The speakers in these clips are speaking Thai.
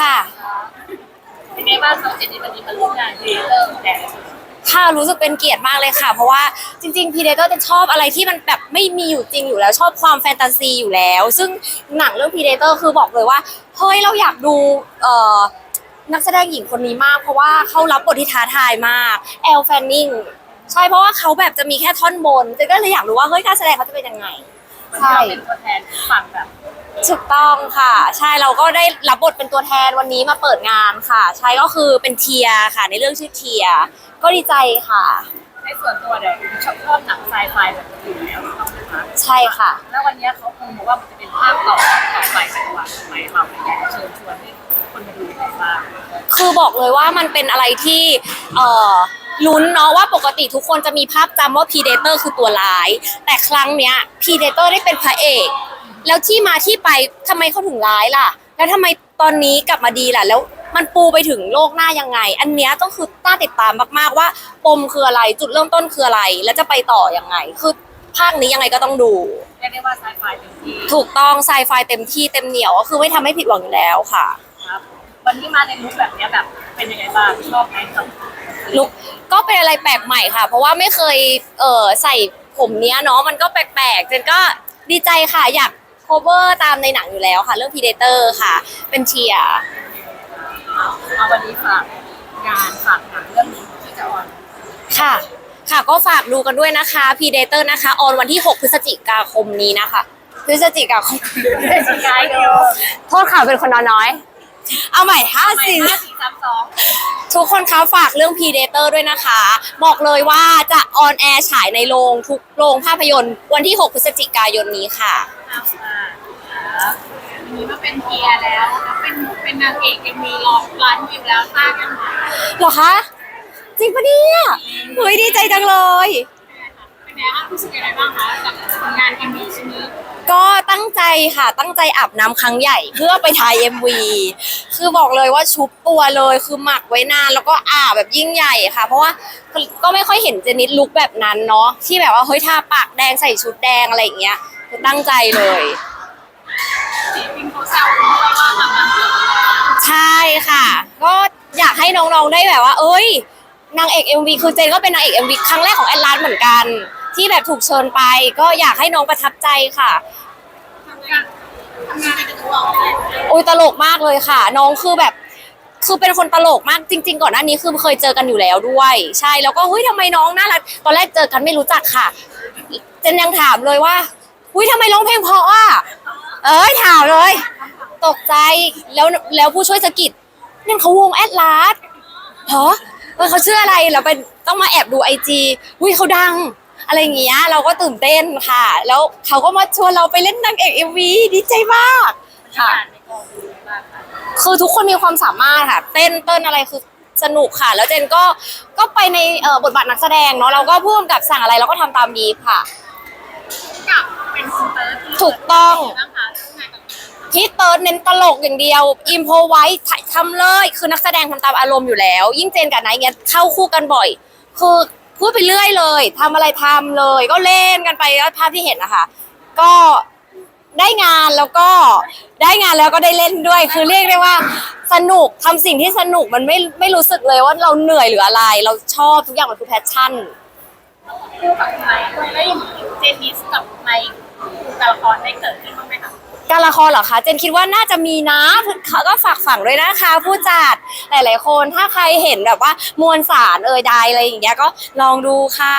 ค่ะ เป็นไงบ้างน้องเจนนี่วันนี้มาร่วมงานที่เริ่มแต่ค่ะรู้สึกเป็นเกียรติมากเลยค่ะ เพราะว่าจริงๆ พีเดเตอร์จะชอบอะไรที่มันแบบไม่มีอยู่จริงอยู่แล้วชอบความแฟนตาซีอยู่แล้ว ซึ่งหนังเรื่องพีเดเตอร์คือบอกเลยว่าเฮ้ยเราอยากดูเอ่อนักแสดงหญิงคนนี้มาก เพราะว่าเขารับบทที่ท้าทายมากแอลแฟนนิงใช่เพราะว่าเขาแบบจะมีแค่ท่อนบนเจนก็เลยอยากรู้ว่าเฮ้ยการแสดงเขาจะเป็นยังไงวันนี้เราเป็นตัวแทนฝั่งแบบ ถูกต้องค่ะ ใช่เราก็ได้รับบทเป็นตัวแทนวันนี้มาเปิดงานค่ะ ใช่ก็คือเป็นเทียร์ค่ะ ในเรื่องชื่อเทียร์ก็ดีใจค่ะ ในส่วนตัวเนี่ยชอบชอบหนังไซไฟแบบนี้อยู่แล้วถูกไหมคะใช่ค่ะ แล้ววันนี้เขาคงบอกว่ามันจะเป็นภาคต่อต่อไปจังหวะสมัยเราอยากจะเชิญชวนให้คนมาดูยังไงบ้างคือบอกเลยว่ามันเป็นอะไรที่เอ่อลุ้นเนาะว่าปกติทุกคนจะมีภาพจำว่าพีเดเตอร์คือตัวร้าย แต่ครั้งเนี้ยพีเดเตอร์ได้เป็นพระเอก แล้วที่มาที่ไปทำไมเขาถึงร้ายล่ะ แล้วทำไมตอนนี้กลับมาดีล่ะ แล้วมันปูไปถึงโลกหน้ายังไง อันเนี้ยต้องคือน่าติดตามมากๆว่าปมคืออะไรจุดเริ่มต้นคืออะไร แล้วจะไปต่อยังไง คือภาคนี้ยังไงก็ต้องดู เรียกได้ว่าไซไฟเต็มที่ถูกต้องไซไฟเต็มที่เต็มเหนียวก็คือไม่ทำให้ผิดหวังอยู่แล้วค่ะ ครับ วันนี้มาในลุคแบบเนี้ยแบบเป็นยังไงบ้างชอบไหมครับลุกก็เป็นอะไรแปลกใหม่ค่ะ เพราะว่าไม่เคยเออใส่ผมเนี้ยเนาะมันก็แปลกๆเจนก็ดีใจค่ะ อยาก cover ตามในหนังอยู่แล้วค่ะ เรื่อง Predator ค่ะ เป็นเทียร์เอาวันนี้ฝากงานฝากหนังเรื่องนี้ที่จะออนค่ะ ค่ะก็ฝากดูกันด้วยนะคะ Predator นะคะออนวันที่ 6 พฤศจิกาคมนี้นะคะพฤศจิกาคมสกายเดียวโทษค่ะเป็นคนนอนน้อย เอาใหม่ห้าใหม่สี่ห้าสี่สามสองทุกคนคะฝากเรื่อง Predator ด้วยนะคะ บอกเลยว่าจะออนแอร์ฉายในโรงทุกโรงภาพยนตร์วันที่ 6 พฤศจิกายนนี้ค่ะ ตามมาครับวันนี้มาเป็นเทียร์แล้วแล้วเป็นเป็นนางเอกยังมีรอบร้านวิวแล้วสร้างกันมาเหรอคะ จริงปะเนี่ยเฮ้ยดีใจจังเลย เป็นไงคะรู้สึกยังไงบ้างคะกับผลงานเอ็มวีชิ้นนี้ก็ตั้งใจค่ะตั้งใจอาบน้ำครั้งใหญ่เพื่อไปถ่าย MV คือบอกเลยว่าชุบตัวเลยคือหมักไว้นานแล้วก็อาบแบบยิ่งใหญ่ค่ะ เพราะว่าก็ไม่ค่อยเห็นเจนิดลุคแบบนั้นเนาะที่แบบว่าเฮ้ยทาปากแดงใส่ชุดแดงอะไรอย่างเงี้ย คือตั้งใจเลยศิลปินเขาแซวด้วยว่าทำงานเยอะใช่ค่ะ ก็อยากให้น้องๆได้แบบว่า เอ้ย นางเอก MV คือเจนก็เป็นนางเอก MV ครั้งแรกของแอดลาสเหมือนกัน ที่แบบถูกเชิญไป ก็อยากให้น้องประทับใจค่ะทำงานทำงานเป็นตัวเราเลยโอ้ยตลกมากเลยค่ะ น้องคือแบบคือเป็นคนตลกมากจริง ๆ ก่อนหน้านี้คือเคยเจอกันอยู่แล้วด้วย ใช่แล้วก็เฮ้ยทำไมน้องน่ารักตอนแรกเจอกันไม่รู้จักค่ะเจนยังถามเลยว่า อุ้ยทำไมร้องเพลงเพราะอะเอ้ยถามเลย ตกใจแล้วแล้วผู้ช่วยสะกิดนั่นเขาวงแอดลาสเหรอเออเขาชื่ออะไรเราไปต้องมาแอบดูไอจีอุ้ยเขาดัง อะไรอย่างเงี้ยเราก็ตื่นเต้นค่ะ แล้วเขาก็มาชวนเราไปเล่นนางเอกเอ็มวีดีใจมากค่ะ คือทุกคนมีความสามารถค่ะ เต้นเต้นอะไรคือสนุกค่ะ แล้วเจนก็ก็ไปในบทบาทนักแสดงเนาะเราก็พ่วงกับสั่งอะไรเราก็ทำตามบีค่ะ เป็นคุณเติร์ดที่ถูกต้องนะคะร่วมงานกับพี่เติร์ดเน้นตลกอย่างเดียว อิมโพไว้ทำเลย คือนักแสดงทำตามอารมณ์อยู่แล้ว ยิ่งเจนกับไนท์เงี้ยเข้าคู่กันบ่อย คือพูดไปเรื่อยเลยทำอะไรทำเลย ก็เล่นกันไปแล้วภาพที่เห็นนะคะก็ได้งานแล้วก็ได้งานแล้วก็ได้เล่นด้วย คือเรียกได้ว่า สนุกทำสิ่งที่สนุกมันไม่ไม่รู้สึกเลยว่าเราเหนื่อยหรืออะไร เราชอบทุกอย่างมันคือแพชชั่นคู่กับไมค์แล้วยังมีเจนนิสกับไมค์ ตัวละครได้เกิดขึ้นบ้างไหมคะการละครเหรอคะ เจนคิดว่าน่าจะมีนะเขาก็ฝากฝังด้วยนะคะ ผู้จัดหลายๆคนถ้าใครเห็นแบบว่ามวลสารเอ่ยใดอะไรอย่างเงี้ยก็ลองดูค่ะ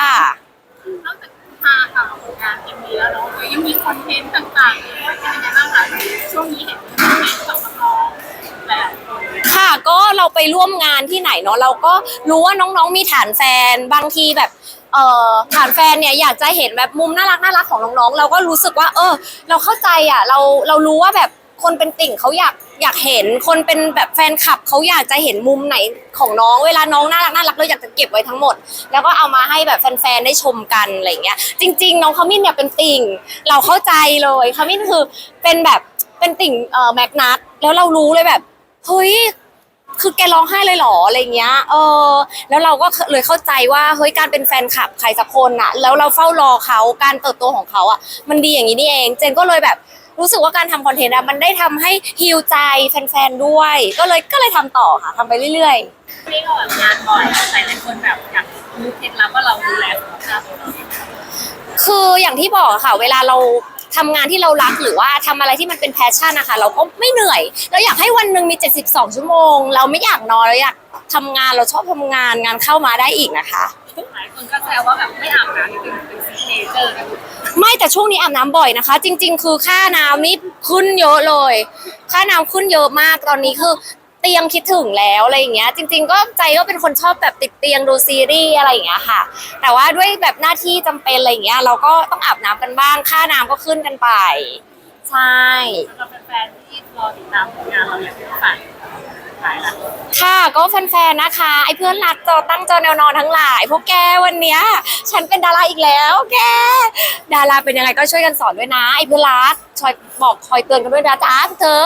นอกจากพาค่ะผลงานเอ็มวีแล้วเนาะยังมีคอนเทนต์ต่างๆด้วยเป็นยังไงบ้างคะช่วงนี้เห็นคอนเทนต์กับน้องๆหลายๆคนค่ะก็เราไปร่วมงานที่ไหนเนาะเราก็รู้ว่าน้องๆมีฐานแฟนบางทีแบบ เอ่อฐานแฟนเนี่ยอยากจะเห็นแบบมุมน่ารักน่ารักของน้องๆ เราก็รู้สึกว่า เออ เราเข้าใจอะ เราเรารู้ว่าแบบคนเป็นติ่งเขาอยากอยากเห็นคนเป็นแบบแฟนคลับเขาอยากจะเห็นมุมไหนของน้องเวลาน้องน่ารักน่ารักเราอยากจะเก็บไว้ทั้งหมด แล้วก็เอามาให้แบบแฟนๆได้ชมกันอะไรเงี้ยจริง ๆ น้องขมิ้นเนี่ยเป็นติ่ง เราเข้าใจเลยขมิ้นคือเป็นแบบเป็นติ่งเอ่อแมกนัทแล้วเรารู้เลยแบบเฮ้ย คือแกร้องไห้เลยเหรออะไรเงี้ย เออ แล้วเราก็เลยเข้าใจว่าเฮ้ยการเป็นแฟนคลับใครสักคนอะแล้วเราเฝ้ารอเขาการเติบโตของเขาอะมันดีอย่างนี้นี่เอง เจนก็เลยแบบรู้สึกว่าการทำคอนเทนต์อะมันได้ทำให้ฮิวใจแฟนๆด้วย ก็เลยก็เลยทำต่อค่ะทำไปเรื่อยๆไม่ออกงานบ่อยหลายๆคนแบบอยากรู้เคล็ดลับว่าเราดูแลสุขภาพของเรายังไงคืออย่างที่บอกอะค่ะ เวลาเรา ทำงานที่เรารักหรือว่าทำอะไรที่มันเป็นแพชชั่นนะคะ เราก็ไม่เหนื่อย เราอยากให้วันหนึ่งมี 72 ชั่วโมง เราไม่อยากนอนเราอยากทำงานเราชอบทำงานงานเข้ามาได้อีกนะคะหลายคนก็แซวว่าแบบไม่อาบน้ำนี่เป็นเป็นซิกเนเจอร์นะไม่แต่ช่วงนี้อาบน้ำบ่อยนะคะ จริง ๆ คือค่าน้ำนี่ขึ้นเยอะเลย ค่าน้ำขึ้นเยอะมากตอนนี้คือ เตียงคิดถึงแล้วอะไรอย่างเงี้ย จริง ๆ ก็ใจก็เป็นคนชอบแบบติดเตียงดูซีรีส์อะไรอย่างเงี้ยค่ะ แต่ว่าด้วยแบบหน้าที่จำเป็นอะไรอย่างเงี้ย เราก็ต้องอาบน้ำกันบ้าง ค่าน้ำก็ขึ้นกันไป ใช่ สำหรับแฟนๆที่รอติดตามผลงานเราอยากจะฝากขายละค่ะก็แฟนๆนะคะ ไอ้เพื่อนรักจอตั้งจอแนวนอนทั้งหลาย พวกแกวันเนี้ย ฉันเป็นดาราอีกแล้วแก ดาราเป็นยังไงก็ช่วยกันสอนด้วยนะ ไอ้เพื่อนรักคอยบอกคอยเตือนกันด้วยนะจ๊ะพวกเธอ